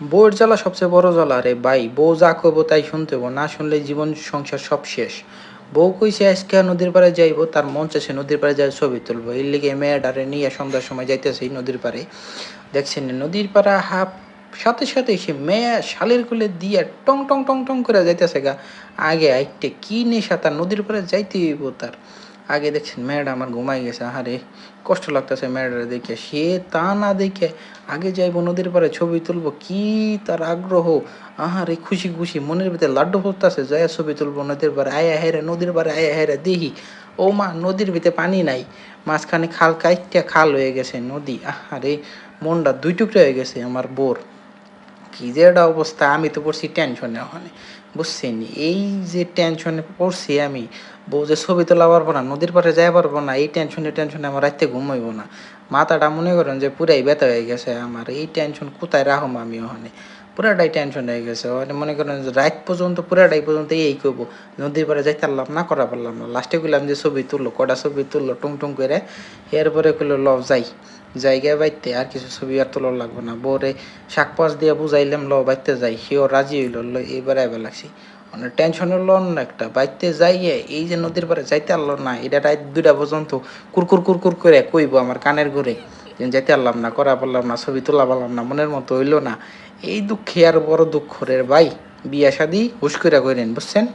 বউয়ের জ্বালা সবচেয়ে বড় জ্বালা রে ভাই, বউ যা করব তাই শুনতে না শুনলে জীবন সংসার সব শেষ। বউ কইছে, আজকে নদীর পাড়ে যাইবো, তার মন চাইছে নদীর পাড়ে যাই ছবি তুলবো। এর লিগে মেয়েটারে নিয়ে সন্ধ্যার সময় যাইতেছে নদীর পাড়ে। দেখছেন নদীর পাড়া হাফ সাথে সাথে সে মেয়ে শালের কোলে দিয়ে টং টং টং টং করে যাইতেছে গা। আগে আইটে কি নেশা, তার নদীর পাড়ে যাইতে হইব তার। আগে দেখছেন মেয়েটা আমার ঘুমাই গেছে, আহারে, কষ্ট লাগতেছে মেয়েটা দেখে। সে তা না দেখে আগে যাইবো নদীর পাড়ে ছবি তুলবো, কি তার আগ্রহ? আহারে, খুশি খুশি, মনের ভিতরে লাড্ডু ফুটতেছে যায় ছবি তুলবো নদীর পাড়ে, আয়া হেরে নদীর পাড়ে, আয়া হেরে দেখি ও মা, নদীর ভিতরে পানি নাই, মাঝখানে খাল কাইটটা খাল হয়ে গেছে নদী, আহারে, মনটা দুই টুকরা হয়ে গেছে আমার বোর। কি যে একটা অবস্থা, আমি তো পড়ছি টেনশনে ওখানে, বুঝছেন? এই যে টেনশনে পড়ছি আমি, বউ যে ছবি তোলা পারব না, নদীর পাড়ে যাই পারব না, এই টেনশনে টেনশনে আমার রাত্রে ঘুমাইবো না। মাথাটা মনে করেন যে পুরাই ব্যথা হয়ে গেছে আমার, এই টেনশন কোথায় রাখম আমি ওখানে? পুরাটাই টেনশন হয়ে গেছে। মনে করেন রাত পর্যন্ত, পুরাটাই পর্যন্ত এই করব। নদীর পাড়ে যাইতে পারলাম না, করা পারলাম না। লাস্টে গুলাম যে ছবি তুললো, কটা ছবি তুললো টুং টুং করে। এরপরে কইলো ল যাই। জায়গায় বাইতে আর কিছু ছবি আর তোলা লাগবে না। বউরে শাক পাশ দিয়ে বুঝাইলাম ল বাইতে যাই। সেও রাজি হইল ল এবারে আইবার লাগছি। অনেক টেনশন হলো অন্য একটা। বাইতে যাইয়ে এই যে নদীর পারে যাইতে পারল না, এটা রাত দুইটা পর্যন্ত কুরকুর কুরকুর করে কইব আমার কানের ঘুরে। যাইতে পারলাম না, করা পারলাম না, ছবি তোলা পারলাম না, মনের মতো হইল না। এই দুঃখে আর বড় দুঃখ রে ভাই। বিয়া শাদি হুশ করে করেন বুঝছেন?